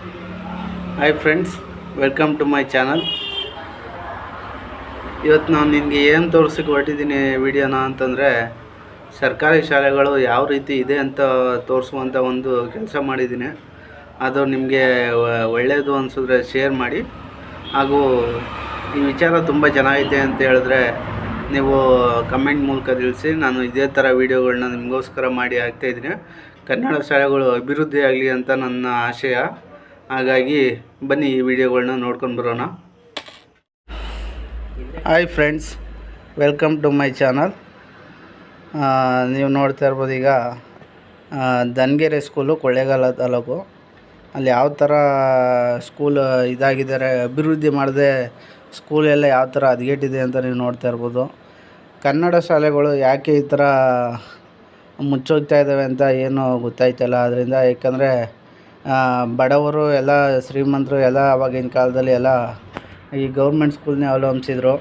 Hi friends welcome to my channel ಇವತ್ತು ನಾನು ನಿನಗೆ ಏನು ತೋರ್ಸಕ್ಕೆ ಹೊರಟಿದ್ದೀನಿ ವಿಡಿಯೋನ ಅಂತಂದರೆ, ಸರ್ಕಾರಿ ಶಾಲೆಗಳು ಯಾವ ರೀತಿ ಇದೆ ಅಂತ ತೋರಿಸುವಂಥ ಒಂದು ಕೆಲಸ ಮಾಡಿದ್ದೀನಿ. ಅದು ನಿಮಗೆ ಒಳ್ಳೆಯದು ಅನಿಸಿದ್ರೆ ಶೇರ್ ಮಾಡಿ. ಹಾಗೂ ಈ ವಿಚಾರ ತುಂಬ ಚೆನ್ನಾಗಿದೆ ಅಂತ ಹೇಳಿದ್ರೆ, ನೀವು ಕಮೆಂಟ್ ಮೂಲಕ ತಿಳಿಸಿ, ನಾನು ಇದೇ ಥರ ವೀಡಿಯೋಗಳನ್ನ ನಿಮಗೋಸ್ಕರ ಮಾಡಿ ಹಾಕ್ತಾಯಿದ್ದೀನಿ ಕನ್ನಡ ಶಾಲೆಗಳು ಅಭಿವೃದ್ಧಿ ಆಗಲಿ ಅಂತ ನನ್ನ ಆಶಯ. ಹಾಗಾಗಿ ಬನ್ನಿ ಈ ವಿಡಿಯೋಗಳನ್ನ ನೋಡ್ಕೊಂಡು ಬರೋಣ. Hi friends welcome to my channel ನೀವು ನೋಡ್ತಾ ಇರ್ಬೋದು ಈಗ ದನ್ಗೆರೆ ಸ್ಕೂಲು ಕೊಳ್ಳೇಗಾಲ ತಾಲೂಕು. ಅಲ್ಲಿ ಯಾವ ಥರ ಸ್ಕೂಲ್ ಇದಾಗಿದ್ದಾರೆ, ಅಭಿವೃದ್ಧಿ ಮಾಡದೆ ಸ್ಕೂಲೆಲ್ಲ ಯಾವ ಥರ ಹದಗೆಟ್ಟಿದೆ ಅಂತ ನೀವು ನೋಡ್ತಾ ಇರ್ಬೋದು. ಕನ್ನಡ ಶಾಲೆಗಳು ಯಾಕೆ ಈ ಥರ ಮುಚ್ಚೋಗ್ತಾ ಇದ್ದಾವೆ ಅಂತ ಏನು ಗೊತ್ತಾಯ್ತಲ್ಲ. ಅದರಿಂದ ಏಕೆಂದರೆ ಬಡವರು ಎಲ್ಲ, ಶ್ರೀಮಂತರು ಎಲ್ಲ ಆವಾಗಿನ ಕಾಲದಲ್ಲಿ ಎಲ್ಲ ಈ ಗೌರ್ಮೆಂಟ್ ಸ್ಕೂಲ್ನೇ ಅವಲಂಬಿಸಿದ್ರು.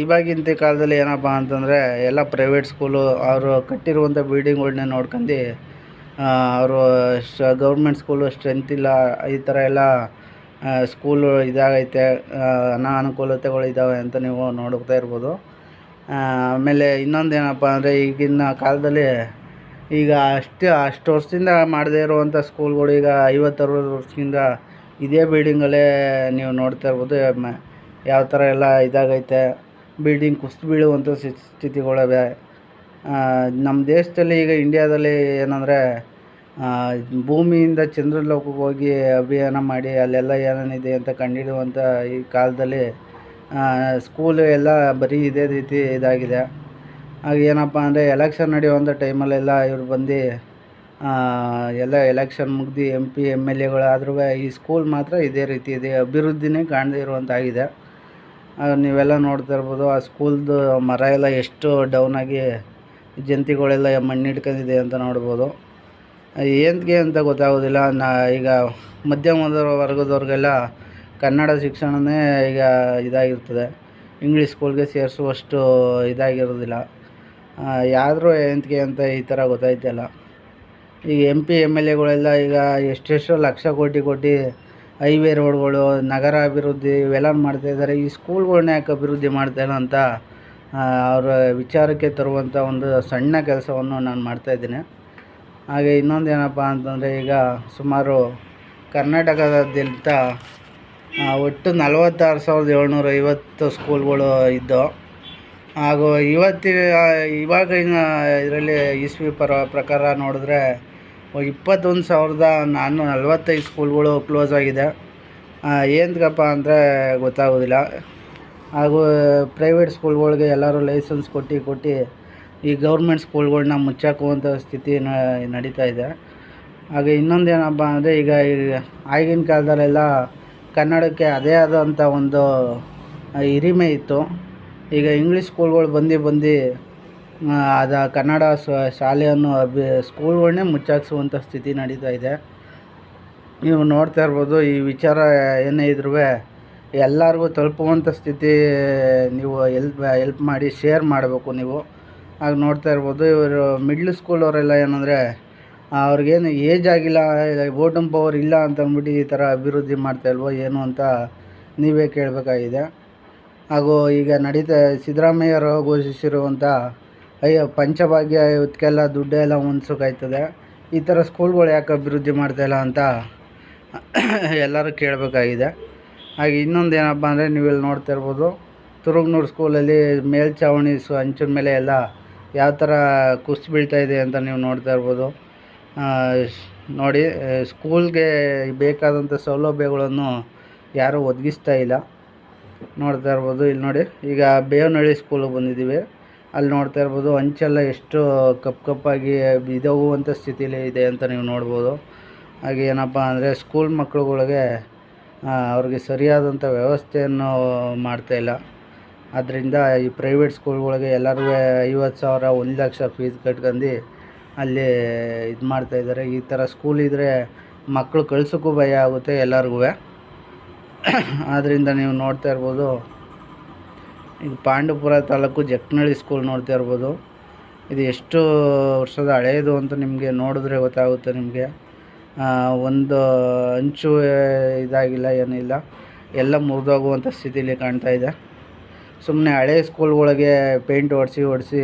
ಇವಾಗಿನ ಕಾಲದಲ್ಲಿ ಏನಪ್ಪ ಅಂತಂದರೆ ಎಲ್ಲ ಪ್ರೈವೇಟ್ ಸ್ಕೂಲು ಅವರು ಕಟ್ಟಿರುವಂಥ ಬಿಲ್ಡಿಂಗ್ಗಳನ್ನೇ ನೋಡ್ಕೊಂಡು ಅವರು ಶ ಗೌರ್ಮೆಂಟ್ ಸ್ಕೂಲು ಸ್ಟ್ರೆಂತ್ ಇಲ್ಲ, ಈ ಥರ ಎಲ್ಲ ಸ್ಕೂಲು ಇದಾಗೈತೆ ಅನಾನುಕೂಲತೆಗಳು ಇದ್ದಾವೆ ಅಂತ ನೀವು ನೋಡ್ತಾ ಇರ್ಬೋದು. ಆಮೇಲೆ ಇನ್ನೊಂದು ಏನಪ್ಪ ಅಂದರೆ ಈಗಿನ ಕಾಲದಲ್ಲಿ ಈಗ ಅಷ್ಟು ಅಷ್ಟು ವರ್ಷದಿಂದ ಮಾಡದೇ ಇರುವಂಥ ಸ್ಕೂಲ್ಗಳು ಈಗ ಐವತ್ತು ಅರವತ್ತು ವರ್ಷದಿಂದ ಇದೇ ಬಿಲ್ಡಿಂಗಲ್ಲೇ ನೀವು ನೋಡ್ತಾ ಇರ್ಬೋದು. ಯಾವ ಥರ ಎಲ್ಲ ಇದಾಗೈತೆ. ಬಿಲ್ಡಿಂಗ್ ಕುಸಿದು ಬೀಳುವಂಥ ಸ್ಥಿ- ಸ್ಥಿತಿಗಳಿವೆ ನಮ್ಮ ದೇಶದಲ್ಲಿ ಈಗ ಇಂಡಿಯಾದಲ್ಲಿ ಏನಂದರೆ ಭೂಮಿಯಿಂದ ಚಂದ್ರಲೋಕಕ್ಕೆ ಹೋಗಿ ಅಭಿಯಾನ ಮಾಡಿ ಅಲ್ಲೆಲ್ಲ ಏನೇನಿದೆ ಅಂತ ಕಂಡುಹಿಡಿಯುವಂಥ ಈ ಕಾಲದಲ್ಲಿ ಸ್ಕೂಲು ಎಲ್ಲ ಬರೀ ಇದೇ ರೀತಿ ಇದಾಗಿದೆ. ಆಗ ಏನಪ್ಪ ಅಂದರೆ ಎಲೆಕ್ಷನ್ ನಡೆಯುವಂಥ ಟೈಮಲ್ಲೆಲ್ಲ ಇವ್ರು ಬಂದು ಎಲ್ಲ ಎಲೆಕ್ಷನ್ ಮುಗ್ದು ಎಂ ಪಿ ಎಂ ಎಲ್ ಎಗಳಾದ್ರೂ ಈ ಸ್ಕೂಲ್ ಮಾತ್ರ ಇದೇ ರೀತಿ ಇದೆ, ಅಭಿವೃದ್ಧಿನೇ ಕಾಣದೇ ಇರುವಂತಾಗಿದೆ. ನೀವೆಲ್ಲ ನೋಡ್ತಾ ಇರ್ಬೋದು ಆ ಸ್ಕೂಲ್ದು ಮರ ಎಲ್ಲ ಎಷ್ಟು ಡೌನ್ ಆಗಿ ಜಂತಿಗಳೆಲ್ಲ ಮಣ್ಣು ಹಿಡ್ಕೊಂಡಿದೆ ಅಂತ ನೋಡ್ಬೋದು. ಏನಕ್ಕೆ ಅಂತ ಗೊತ್ತಾಗೋದಿಲ್ಲ, ನಾ, ಈಗ ಮಧ್ಯಮದ ವರ್ಗದವ್ರಿಗೆಲ್ಲ ಕನ್ನಡ ಶಿಕ್ಷಣನೇ ಈಗ ಇದಾಗಿರ್ತದೆ. ಇಂಗ್ಲೀಷ್ ಸ್ಕೂಲ್ಗೆ ಸೇರಿಸುವಷ್ಟು ಇದಾಗಿರೋದಿಲ್ಲ. ಯಾರು ಎಂತಕ್ಕೆ ಅಂತ ಈ ಥರ ಗೊತ್ತಾಯ್ತಲ್ಲ. ಈಗ ಎಂ ಪಿ ಎಂ ಎಲ್ ಎಗಳೆಲ್ಲ ಈಗ ಎಷ್ಟೆಷ್ಟೋ ಲಕ್ಷ ಕೋಟಿ ಕೊಟ್ಟು ಹೈವೇ ರೋಡ್ಗಳು, ನಗರ ಅಭಿವೃದ್ಧಿ ಇವೆಲ್ಲ ಮಾಡ್ತಾಯಿದ್ದಾರೆ ಈ ಸ್ಕೂಲ್ಗಳ್ನ ಯಾಕೆ ಅಭಿವೃದ್ಧಿ ಮಾಡ್ತಾಯಿಲ್ಲ ಅಂತ ಅವರ ವಿಚಾರಕ್ಕೆ ತರುವಂಥ ಒಂದು ಸಣ್ಣ ಕೆಲಸವನ್ನು ನಾನು ಮಾಡ್ತಾಯಿದ್ದೀನಿ ಹಾಗೆ ಇನ್ನೊಂದು ಏನಪ್ಪ ಅಂತಂದರೆ ಈಗ ಸುಮಾರು ಕರ್ನಾಟಕದಾದ್ಯಂತ ಒಟ್ಟು ನಲವತ್ತಾರು ಸಾವಿರದ ಏಳ್ನೂರ ಐವತ್ತು ಸ್ಕೂಲ್ಗಳು ಇದ್ದು ಹಾಗೂ ಇವತ್ತಿನ ಇವಾಗಿನ ಇದರಲ್ಲಿ ಇಸ್ವಿ ಪರ, ಪ್ರಕಾರ ನೋಡಿದ್ರೆ ಇಪ್ಪತ್ತೊಂದು ಸಾವಿರದ ನಾನ್ನೂರ ನಲ್ವತ್ತೈದು ಸ್ಕೂಲ್ಗಳು ಕ್ಲೋಸ್ ಆಗಿದೆ. ಏನಕ್ಕಪ್ಪ ಅಂದರೆ ಗೊತ್ತಾಗೋದಿಲ್ಲ. ಹಾಗೂ ಪ್ರೈವೇಟ್ ಸ್ಕೂಲ್ಗಳಿಗೆ ಎಲ್ಲರೂ ಲೈಸೆನ್ಸ್ ಕೊಟ್ಟು ಕೊಟ್ಟು ಈ ಗೌರ್ಮೆಂಟ್ ಸ್ಕೂಲ್ಗಳನ್ನ ಮುಚ್ಚಾಕುವಂಥ ಸ್ಥಿತಿ ನಡೀತಾ ಇದೆ. ಹಾಗೆ ಇನ್ನೊಂದು ಏನಪ್ಪ ಅಂದರೆ ಈಗ ಆಗಿನ ಕಾಲದಲ್ಲೆಲ್ಲ ಕನ್ನಡಕ್ಕೆ ಅದೇ ಆದಂಥ ಒಂದು ಹಿರಿಮೆ ಇತ್ತು. ಈಗ ಇಂಗ್ಲೀಷ್ ಸ್ಕೂಲ್ಗಳು ಬಂದು ಬಂದು ಅದು ಕನ್ನಡ ಶಾಲೆಯನ್ನು ಅಬಿ ಸ್ಕೂಲ್ಗಳನ್ನೇ ಮುಚ್ಚಾಕ್ಸುವಂಥ ಸ್ಥಿತಿ ನಡೀತಾ ಇದೆ. ನೀವು ನೋಡ್ತಾ ಇರ್ಬೋದು, ಈ ವಿಚಾರ ಏನೇ ಇದ್ರೂ ಎಲ್ಲರಿಗೂ ತಲುಪುವಂಥ ಸ್ಥಿತಿ, ನೀವು ಎಲ್ಪ್ ಎಲ್ಪ್ ಮಾಡಿ ಶೇರ್ ಮಾಡಬೇಕು ನೀವು. ಆಗ ನೋಡ್ತಾ ಇರ್ಬೋದು, ಇವರು ಮಿಡ್ಲ್ ಸ್ಕೂಲವರೆಲ್ಲ ಏನಂದರೆ, ಅವ್ರಿಗೇನು ಏಜ್ ಆಗಿಲ್ಲ ವೋಟಿಂಗ್ ಪವರ್ ಇಲ್ಲ ಅಂತ ಅಂದ್ಬಿಟ್ಟು ಈ ಥರ ಅಭಿವೃದ್ಧಿ ಮಾಡ್ತಾ ಇಲ್ವೋ, ಏನು ಅಂತ ನೀವೇ ಕೇಳಬೇಕಾಗಿದೆ. ಹಾಗೂ ಈಗ ನಡೀತ, ಸಿದ್ದರಾಮಯ್ಯರು ಘೋಷಿಸಿರುವಂಥ ಅಯ್ಯೋ, ಪಂಚಭಾಗ್ಯ ಇವತ್ತಿಗೆಲ್ಲ ದುಡ್ಡೆಲ್ಲ ಹೊಂದ್ಸೋಕಾಯ್ತದೆ ಈ ಥರ ಸ್ಕೂಲ್ಗಳು ಯಾಕೆ ಅಭಿವೃದ್ಧಿ ಮಾಡ್ತಾಯಿಲ್ಲ ಅಂತ ಎಲ್ಲರೂ ಕೇಳಬೇಕಾಗಿದೆ. ಹಾಗೆ ಇನ್ನೊಂದು ಏನಪ್ಪ ಅಂದರೆ ನೀವಿಲ್ಲಿ ನೋಡ್ತಾ ಇರ್ಬೋದು, ತುರುಗ್ನೂರು ಸ್ಕೂಲಲ್ಲಿ ಮೇಲ್ಛಾವಣಿ ಸು ಹಂಚಿನ ಮೇಲೆ ಎಲ್ಲ ಯಾವ ಥರ ಕುಸಿದು ಬೀಳ್ತಾ ಇದೆ ಅಂತ ನೀವು ನೋಡ್ತಾ ಇರ್ಬೋದು. ನೋಡಿ, ಸ್ಕೂಲ್ಗೆ ಬೇಕಾದಂಥ ಸೌಲಭ್ಯಗಳನ್ನು ಯಾರೂ ಒದಗಿಸ್ತಾ ಇಲ್ಲ. ನೋಡ್ತಾ ಇರ್ಬೋದು. ಇಲ್ಲಿ ನೋಡಿ, ಈಗ ಬೇವನಹಳ್ಳಿ ಸ್ಕೂಲಿಗೆ ಬಂದಿದ್ದೀವಿ. ಅಲ್ಲಿ ನೋಡ್ತಾ ಇರ್ಬೋದು ಹಂಚೆಲ್ಲ ಎಷ್ಟು ಕಪ್ಪು ಕಪ್ಪಾಗಿ ಬಿದೋಗುವಂಥ ಸ್ಥಿತಿಲಿ ಇದೆ ಅಂತ ನೀವು ನೋಡ್ಬೋದು. ಹಾಗೆ ಏನಪ್ಪ ಅಂದರೆ ಸ್ಕೂಲ್ ಮಕ್ಕಳುಗಳಿಗೆ ಅವ್ರಿಗೆ ಸರಿಯಾದಂಥ ವ್ಯವಸ್ಥೆಯನ್ನು ಮಾಡ್ತಾ ಇಲ್ಲ. ಆದ್ದರಿಂದ ಈ ಪ್ರೈವೇಟ್ ಸ್ಕೂಲ್ಗಳಿಗೆ ಎಲ್ಲರಿಗೂ ಐವತ್ತು ಸಾವಿರ, ಒಂದು ಲಕ್ಷ ಫೀಸ್ ಕಟ್ಕೊಂಡು ಅಲ್ಲಿ ಇದು ಮಾಡ್ತಾಯಿದ್ದಾರೆ ಈ ಥರ ಸ್ಕೂಲ್ ಇದ್ದರೆ ಮಕ್ಕಳು ಕಳ್ಸೋಕ್ಕೂ ಭಯ ಆಗುತ್ತೆ ಎಲ್ಲರಿಗೂ. ಆದ್ದರಿಂದ ನೀವು ನೋಡ್ತಾ ಇರ್ಬೋದು. ಈಗ ಪಾಂಡವಪುರ ತಾಲೂಕು ಜಕ್ನಳ್ಳಿ ಸ್ಕೂಲ್ ನೋಡ್ತಾ ಇರ್ಬೋದು. ಇದು ಎಷ್ಟು ವರ್ಷದ ಹಳೆಯದು ಅಂತ ನಿಮಗೆ ನೋಡಿದ್ರೆ ಗೊತ್ತಾಗುತ್ತೆ ನಿಮಗೆ. ಒಂದು ಅಂಚು ಇದಾಗಿಲ್ಲ, ಏನಿಲ್ಲ. ಎಲ್ಲ ಮುರಿದೋಗುವಂಥ ಸ್ಥಿತಿಯಲ್ಲಿ ಕಾಣ್ತಾ ಇದೆ. ಸುಮ್ಮನೆ ಹಳೆ ಸ್ಕೂಲ್ಗಳಿಗೆ ಪೇಂಟ್ ಹೊಡೆಸಿ ಹೊಡೆಸಿ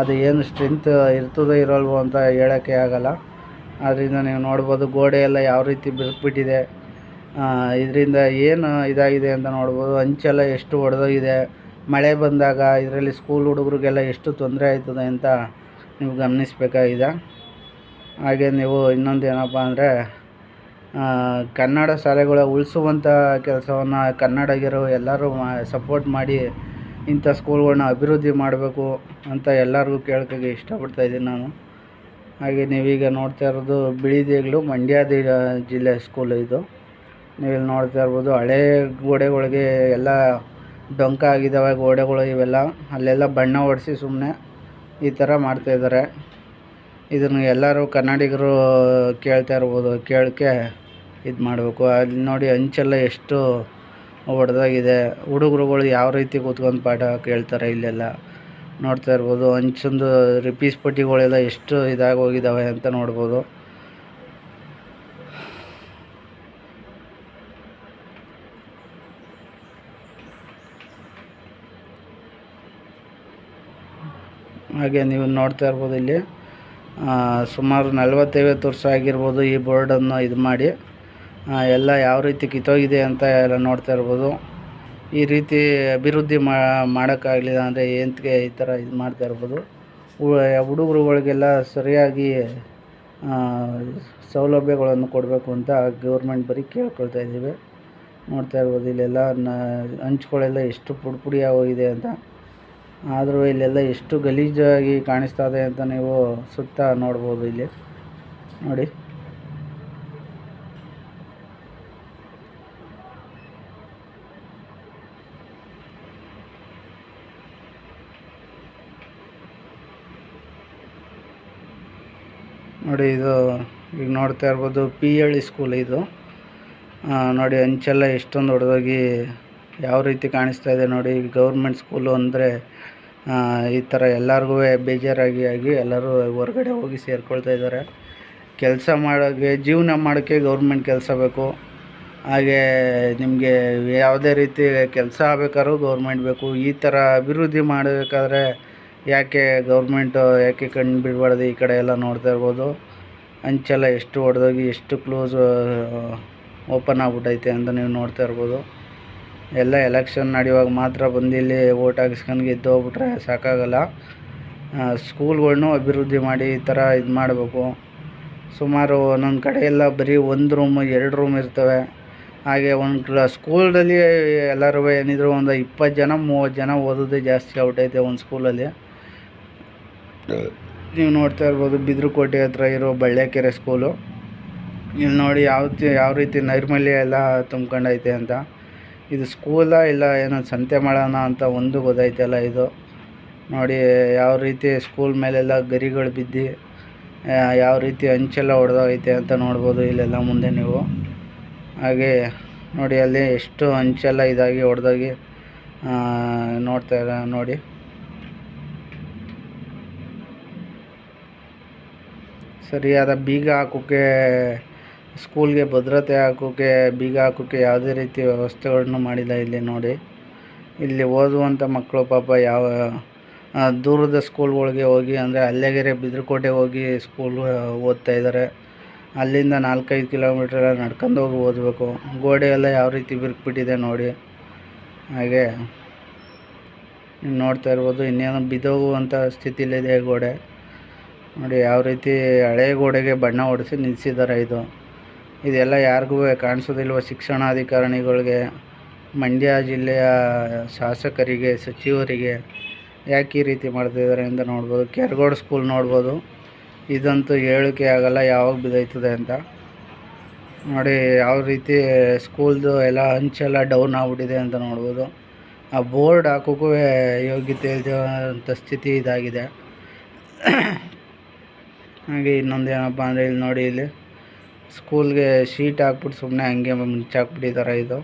ಅದು ಏನು ಸ್ಟ್ರೆಂತ್ ಇರ್ತದೋ ಇರೋಲ್ವೋ ಅಂತ ಹೇಳೋಕ್ಕೆ ಆಗಲ್ಲ. ಆದ್ದರಿಂದ ನೀವು ನೋಡ್ಬೋದು ಗೋಡೆ ಎಲ್ಲ ಯಾವ ರೀತಿ ಬಿರುಕ್ಬಿಟ್ಟಿದೆ ಇದರಿಂದ ಏನು ಇದಾಗಿದೆ ಅಂತ ನೋಡ್ಬೋದು. ಅಂಚೆಲ್ಲ ಎಷ್ಟು ಒಡೆದೋಗಿದೆ. ಮಳೆ ಬಂದಾಗ ಇದರಲ್ಲಿ ಸ್ಕೂಲ್ ಹುಡುಗರಿಗೆಲ್ಲ ಎಷ್ಟು ತೊಂದರೆ ಆಯ್ತದೆ ಅಂತ ನೀವು ಗಮನಿಸಬೇಕಾಗಿದೆ. ಹಾಗೆ ನೀವು ಇನ್ನೊಂದು ಏನಪ್ಪ ಅಂದರೆ ಕನ್ನಡ ಶಾಲೆಗಳ ಉಳಿಸುವಂಥ ಕೆಲಸವನ್ನು ಕನ್ನಡಿಗರು ಎಲ್ಲರೂ ಮಾ ಸಪೋರ್ಟ್ ಮಾಡಿ ಇಂಥ ಸ್ಕೂಲ್ಗಳನ್ನ ಅಭಿವೃದ್ಧಿ ಮಾಡಬೇಕು ಅಂತ ಎಲ್ಲರಿಗೂ ಕೇಳ್ಕೋಕ್ಕೆ ಇಷ್ಟಪಡ್ತಾ ಇದ್ದೀನಿ ನಾನು. ಹಾಗೆ ನೀವೀಗ ನೋಡ್ತಾ ಇರೋದು ಬಿಳಿದೇಗ್ಲು ಮಂಡ್ಯ ಜಿಲ್ಲೆ ಸ್ಕೂಲ್ ಇದು. ನೀವಿಲ್ಲಿ ನೋಡ್ತಾ ಇರ್ಬೋದು. ಹಳೆ ಗೋಡೆಗಳಿಗೆ ಎಲ್ಲ ಡೊಂಕ ಆಗಿದ್ದಾವೆ ಗೋಡೆಗಳು ಇವೆಲ್ಲ. ಅಲ್ಲೆಲ್ಲ ಬಣ್ಣ ಹೊಡೆಸಿ ಸುಮ್ಮನೆ ಈ ಥರ ಮಾಡ್ತಾಯಿದ್ದಾರೆ ಇದನ್ನು ಎಲ್ಲರೂ ಕನ್ನಡಿಗರು ಕೇಳ್ತಾ ಇರ್ಬೋದು. ಕೇಳಕ್ಕೆ ಇದು ಮಾಡಬೇಕು. ಅಲ್ಲಿ ನೋಡಿ ಹಂಚೆಲ್ಲ ಎಷ್ಟು ಒಡೆದಾಗಿದೆ. ಹುಡುಗರುಗಳು ಯಾವ ರೀತಿ ಕೂತ್ಕೊಂಡು ಪಾಠ ಕೇಳ್ತಾರೆ ಇಲ್ಲೆಲ್ಲ. ನೋಡ್ತಾ ಇರ್ಬೋದು. ಹಂಚಂದು ರಿಪೀಸ್ ಪಟ್ಟಿಗಳೆಲ್ಲ ಎಷ್ಟು ಇದಾಗಿ ಹೋಗಿದ್ದಾವೆ ಅಂತ ನೋಡ್ಬೋದು. ಹಾಗೆ ನೀವು ನೋಡ್ತಾ ಇರ್ಬೋದು ಇಲ್ಲಿ. ಸುಮಾರು ನಲವತ್ತೈವತ್ತು ವರ್ಷ ಆಗಿರ್ಬೋದು ಈ ಬೋರ್ಡನ್ನು ಇದು ಮಾಡಿ. ಎಲ್ಲ ಯಾವ ರೀತಿ ಕಿತ್ತೋಗಿದೆ ಅಂತ ಎಲ್ಲ ನೋಡ್ತಾ ಇರ್ಬೋದು. ಈ ರೀತಿ ಅಭಿವೃದ್ಧಿ ಮಾಡೋಕ್ಕಾಗಲಿಲ್ಲ ಅಂದರೆ ಏಂತಿಗೆ ಈ ಥರ ಇದು ಮಾಡ್ತಾ ಇರ್ಬೋದು. ಹುಡುಗರುಗಳಿಗೆಲ್ಲ ಸರಿಯಾಗಿ ಸೌಲಭ್ಯಗಳನ್ನು ಕೊಡಬೇಕು ಅಂತ ಗೌರ್ಮೆಂಟ್ ಬರೀ ಕೇಳ್ಕೊಳ್ತಾ ಇದ್ದೀವಿ. ನೋಡ್ತಾ ಇರ್ಬೋದು ಇಲ್ಲೆಲ್ಲ ನ ಹಂಚ್ಗಳೆಲ್ಲ ಎಷ್ಟು ಪುಡಿ ಪುಡಿಯಾಗಿ ಹೋಗಿದೆ ಅಂತ. ಆದರೂ ಇಲ್ಲೆಲ್ಲ ಎಷ್ಟು ಗಲೀಜಾಗಿ ಕಾಣಿಸ್ತಾ ಅಂತ ನೀವು ಸುತ್ತ ನೋಡ್ಬೋದು ಇಲ್ಲಿ. ನೋಡಿ. ನೋಡಿ ಇದು ಈಗ ನೋಡ್ತಾ ಇರ್ಬೋದು ಪಿ ಎಲ್ ಸ್ಕೂಲ್ ಇದು ನೋಡಿ ಅಂಚೆಲ್ಲ ಎಷ್ಟೊಂದು ಹೊಡೆದೋಗಿ ಯಾವ ರೀತಿ ಕಾಣಿಸ್ತಾ ಇದೆ ನೋಡಿ ಗೌರ್ಮೆಂಟ್ ಸ್ಕೂಲು ಅಂದರೆ ಈ ಥರ ಎಲ್ಲರಿಗೂ ಬೇಜಾರಾಗಿ ಆಗಿ ಎಲ್ಲರೂ ಹೊರ್ಗಡೆ ಹೋಗಿ ಸೇರ್ಕೊಳ್ತಾ ಇದ್ದಾರೆ. ಕೆಲಸ ಮಾಡೋಕ್ಕೆ ಜೀವನ ಮಾಡೋಕ್ಕೆ ಗೌರ್ಮೆಂಟ್ ಕೆಲಸ ಬೇಕು. ಹಾಗೆ ನಿಮಗೆ ಯಾವುದೇ ರೀತಿ ಕೆಲಸ ಆಗಬೇಕಾದ್ರೂ ಗೌರ್ಮೆಂಟ್ ಬೇಕು. ಈ ಥರ ಅಭಿವೃದ್ಧಿ ಮಾಡಬೇಕಾದ್ರೆ ಯಾಕೆ ಗೌರ್ಮೆಂಟು ಯಾಕೆ ಕಣ್ಣು ಬಿಡಬಾರ್ದು ಈ ಕಡೆ ಎಲ್ಲ ನೋಡ್ತಾ ಇರ್ಬೋದು? ಅಂಚೆಲ್ಲ ಎಷ್ಟು ಹೊಡೆದೋಗಿ ಎಷ್ಟು ಕ್ಲೋಸ್ ಓಪನ್ ಆಗ್ಬಿಟ್ಟೈತೆ ಅಂತ ನೀವು ನೋಡ್ತಾ ಇರ್ಬೋದು. ಎಲ್ಲ ಎಲೆಕ್ಷನ್ ನಡೆಯುವಾಗ ಮಾತ್ರ ಬಂದು ಇಲ್ಲಿ ಓಟ್ ಹಾಕಿಸ್ಕೊಂಡು ಗೆದ್ದು ಹೋಗ್ಬಿಟ್ರೆ ಸಾಕಾಗಲ್ಲ ಸ್ಕೂಲ್ಗಳ್ನೂ ಅಭಿವೃದ್ಧಿ ಮಾಡಿ ಈ ಥರ ಇದು ಮಾಡಬೇಕು. ಸುಮಾರು ಒಂದೊಂದು ಕಡೆ ಎಲ್ಲ ಬರೀ ಒಂದು ರೂಮು ಎರಡು ರೂಮ್ ಇರ್ತವೆ. ಹಾಗೆ ಒಂದು ಕ್ಲ ಸ್ಕೂಲಲ್ಲಿ ಎಲ್ಲರೂ ಏನಿದ್ರು ಒಂದು ಇಪ್ಪತ್ತು ಜನ, ಮೂವತ್ತು ಜನ ಓದೋದೇ ಜಾಸ್ತಿ ಆಗ್ಬಿಟ್ಟೈತೆ ಒಂದು ಸ್ಕೂಲಲ್ಲಿ. ನೀವು ನೋಡ್ತಾ ಇರ್ಬೋದು ಬಿದ್ರಕೋಟೆ ಹತ್ರ ಇರೋ ಬಳ್ಳೇಕೆರೆ ಸ್ಕೂಲು. ಇಲ್ಲಿ ನೋಡಿ ಯಾವ ಯಾವ ರೀತಿ ನೈರ್ಮಲ್ಯ ಎಲ್ಲ ತುಂಬ್ಕೊಂಡೈತೆ ಅಂತ. ಇದು ಸ್ಕೂಲ ಇಲ್ಲ ಏನೋ ಸಂತೆ ಮಾಡೋಣ ಅಂತ ಒಂದು ಗೊತ್ತಾಯ್ತಲ್ಲ ಇದು. ನೋಡಿ, ಯಾವ ರೀತಿ ಸ್ಕೂಲ್ ಮೇಲೆಲ್ಲ ಗರಿಗಳು ಬಿದ್ದು ಯಾವ ರೀತಿ ಹಂಚೆಲ್ಲ ಹೊಡೆದೋಗೈತೆ ಅಂತ ನೋಡ್ಬೋದು ಇಲ್ಲೆಲ್ಲ ಮುಂದೆ ನೀವು. ಹಾಗೆ ನೋಡಿ, ಅಲ್ಲಿ ಎಷ್ಟು ಹಂಚೆಲ್ಲ ಇದಾಗಿ ಹೊಡೆದೋಗಿ ನೋಡ್ತಾ ನೋಡಿ. ಸರಿಯಾದ ಬೀಗ ಹಾಕೋಕ್ಕೆ ಸ್ಕೂಲ್ಗೆ ಭದ್ರತೆ ಹಾಕೋಕ್ಕೆ ಬೀಗ ಹಾಕೋಕ್ಕೆ ಯಾವುದೇ ರೀತಿ ವ್ಯವಸ್ಥೆಗಳನ್ನು ಮಾಡಿಲ್ಲ ಇಲ್ಲಿ ನೋಡಿ. ಇಲ್ಲಿ ಓದುವಂಥ ಮಕ್ಕಳು ಪಾಪ ಯಾವ ದೂರದ ಸ್ಕೂಲ್ಗಳಿಗೆ ಹೋಗಿ ಅಂದರೆ ಅಲ್ಲೆಗೆರೆ ಬಿದ್ರಕೋಟೆ ಹೋಗಿ ಸ್ಕೂಲ್ ಓದ್ತಾ ಇದ್ದಾರೆ ಅಲ್ಲಿಂದ ನಾಲ್ಕೈದು ಕಿಲೋಮೀಟ್ರ್ ನಡ್ಕೊಂಡು ಹೋಗಿ ಓದಬೇಕು. ಗೋಡೆ ಎಲ್ಲ ಯಾವ ರೀತಿ ಬಿರುಕ್ಬಿಟ್ಟಿದೆ ನೋಡಿ. ಹಾಗೆ ನೋಡ್ತಾ ಇರ್ಬೋದು, ಇನ್ನೇನು ಬಿದ್ದೋಗುವಂಥ ಸ್ಥಿತಿಯಲ್ಲಿದೆ ಗೋಡೆ. ನೋಡಿ, ಯಾವ ರೀತಿ ಹಳೆ ಗೋಡೆಗೆ ಬಣ್ಣ ಹೊಡೆಸಿ ನಿಲ್ಲಿಸಿದ್ದಾರೆ ಇದು. ಇದೆಲ್ಲ ಯಾರಿಗೂ ಕಾಣಿಸೋದಿಲ್ವ ಶಿಕ್ಷಣಾಧಿಕಾರಿಗಳಿಗೆ, ಮಂಡ್ಯ ಜಿಲ್ಲೆಯ ಶಾಸಕರಿಗೆ, ಸಚಿವರಿಗೆ. ಯಾಕೆ ಈ ರೀತಿ ಮಾಡ್ತಿದ್ದಾರೆ ಅಂತ ನೋಡ್ಬೋದು. ಕೆರಗೋಡು ಸ್ಕೂಲ್ ನೋಡ್ಬೋದು. ಇದಂತೂ ಹೇಳಿಕೆ ಆಗಲ್ಲ, ಯಾವಾಗ ಬಿದೈತದೆ ಅಂತ. ನೋಡಿ, ಯಾವ ರೀತಿ ಸ್ಕೂಲ್ದು ಎಲ್ಲ ಹಂಚೆಲ್ಲ ಡೌನ್ ಆಗ್ಬಿಟ್ಟಿದೆ ಅಂತ ನೋಡ್ಬೋದು. ಆ ಬೋರ್ಡ್ ಹಾಕೋಕ್ಕೂ ಯೋಗ್ಯತೆ ಇಲ್ಲದಂಥ ಸ್ಥಿತಿ ಇದಾಗಿದೆ. ಹಾಗೆ ಇನ್ನೊಂದು ಏನಪ್ಪ ಅಂದರೆ ಇಲ್ಲಿ ನೋಡಿ, ಇಲ್ಲಿ ಸ್ಕೂಲ್ಗೆ ಶೀಟ್ ಹಾಕ್ಬಿಟ್ಟು ಸುಮ್ಮನೆ ಹಂಗೆ ಮುಚ್ಚಾಕ್ಬಿಟ್ಟಿದ್ದಾರೆ ಇದು.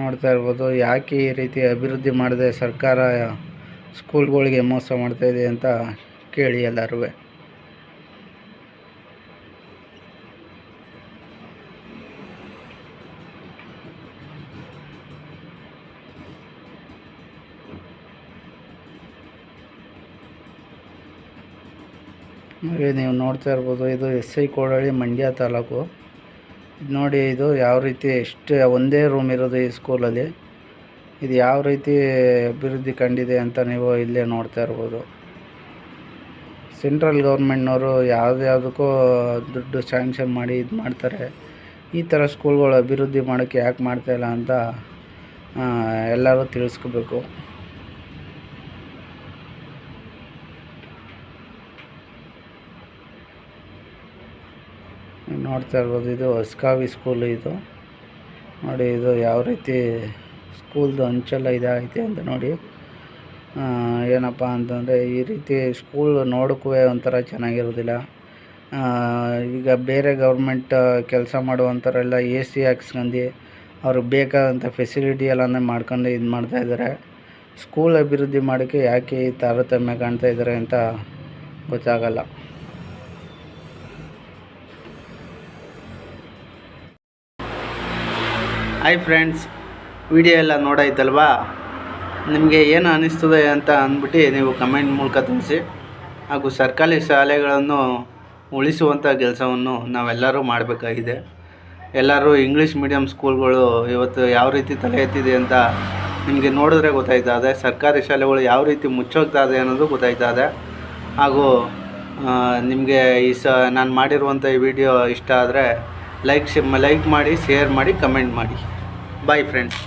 ನೋಡ್ತಾ ಇರ್ಬೋದು, ಯಾಕೆ ಈ ರೀತಿ ಅಭಿವೃದ್ಧಿ ಮಾಡದೆ ಸರ್ಕಾರ ಸ್ಕೂಲ್ಗಳಿಗೆ ಮೋಸ ಮಾಡ್ತಾಯಿದೆ ಅಂತ ಕೇಳಿ ಎಲ್ಲರೂ ನೀವು ನೋಡ್ತಾ ಇರ್ಬೋದು, ಇದು ಎಸ್ ಐ ಕೋಡಳ್ಳಿ ಮಂಡ್ಯ ತಾಲೂಕು. ನೋಡಿ, ಇದು ಯಾವ ರೀತಿ ಎಷ್ಟು ಒಂದೇ ರೂಮ್ ಇರೋದು ಈ ಸ್ಕೂಲಲ್ಲಿ ಇದು ಯಾವ ರೀತಿ ಅಭಿವೃದ್ಧಿ ಕಂಡಿದೆ ಅಂತ ನೀವು ಇಲ್ಲೇ ನೋಡ್ತಾ ಇರ್ಬೋದು. ಸೆಂಟ್ರಲ್ ಗೌರ್ಮೆಂಟ್ನವರು ಯಾವುದ್ಯಾವುದಕ್ಕೂ ದುಡ್ಡು ಸ್ಯಾಂಕ್ಷನ್ ಮಾಡಿ ಇದು ಮಾಡ್ತಾರೆ. ಈ ಥರ ಸ್ಕೂಲ್ಗಳು ಅಭಿವೃದ್ಧಿ ಮಾಡೋಕ್ಕೆ ಯಾಕೆ ಮಾಡ್ತಾಯಿಲ್ಲ ಅಂತ ಎಲ್ಲರೂ ತಿಳಿಸ್ಕೋಬೇಕು. ನೋಡ್ತಾ ಇರ್ಬೋದು, ಇದು ಹೊಸ್ಕಾವಿ ಸ್ಕೂಲು ಇದು. ನೋಡಿ, ಇದು ಯಾವ ರೀತಿ ಸ್ಕೂಲ್ದು ಅಂಚೆಲ್ಲ ಇದಾಗೈತೆ ಅಂತ ನೋಡಿ. ಏನಪ್ಪ ಅಂತಂದರೆ ಈ ರೀತಿ ಸ್ಕೂಲ್ ನೋಡೋಕ್ಕೂ ಒಂಥರ ಚೆನ್ನಾಗಿರೋದಿಲ್ಲ. ಈಗ ಬೇರೆ ಗೌರ್ಮೆಂಟ್ ಕೆಲಸ ಮಾಡುವಂಥವರೆಲ್ಲ ಎ ಸಿ ಹಾಕ್ಸ್ಕೊಂಡು ಅವ್ರಿಗೆ ಬೇಕಾದಂಥ ಫೆಸಿಲಿಟಿ ಎಲ್ಲನೇ ಮಾಡ್ಕೊಂಡು ಇದು ಮಾಡ್ತಾ ಇದ್ದಾರೆ. ಸ್ಕೂಲ್ ಅಭಿವೃದ್ಧಿ ಮಾಡೋಕ್ಕೆ ಯಾಕೆ ಈ ತಾರತಮ್ಯ ಕಾಣ್ತಾ ಇದ್ದಾರೆ ಅಂತ ಗೊತ್ತಾಗಲ್ಲ. ಹಾಯ್ ಫ್ರೆಂಡ್ಸ್ ವಿಡಿಯೋ ಎಲ್ಲ ನೋಡಾಯ್ತಲ್ವಾ? ನಿಮಗೆ ಏನು ಅನ್ನಿಸ್ತದೆ ಅಂತ ಅಂದ್ಬಿಟ್ಟು ನೀವು ಕಮೆಂಟ್ ಮೂಲಕ ತಿಳಿಸಿ. ಹಾಗೂ ಸರ್ಕಾರಿ ಶಾಲೆಗಳನ್ನು ಉಳಿಸುವಂಥ ಕೆಲಸವನ್ನು ನಾವೆಲ್ಲರೂ ಮಾಡಬೇಕಾಗಿದೆ. ಎಲ್ಲರೂ ಇಂಗ್ಲೀಷ್ ಮೀಡಿಯಂ ಸ್ಕೂಲ್ಗಳು ಇವತ್ತು ಯಾವ ರೀತಿ ತಲೆ ಎತ್ತಿದೆ ಅಂತ ನಿಮಗೆ ನೋಡಿದ್ರೆ ಗೊತ್ತಾಯ್ತಾ ಇದೆ ಸರ್ಕಾರಿ ಶಾಲೆಗಳು ಯಾವ ರೀತಿ ಮುಚ್ಚೋಗ್ತಾ ಇದೆ ಅನ್ನೋದು ಗೊತ್ತಾಯ್ತಾ ಇದೆ ಹಾಗೂ ನಿಮಗೆ ಈ ಸ, ನಾನು ಮಾಡಿರುವಂಥ ಈ ವಿಡಿಯೋ ಇಷ್ಟ ಆದರೆ ಲೈಕ್ ಲೈಕ್ ಮಾಡಿ ಶೇರ್ ಮಾಡಿ ಕಮೆಂಟ್ ಮಾಡಿ. Bye friends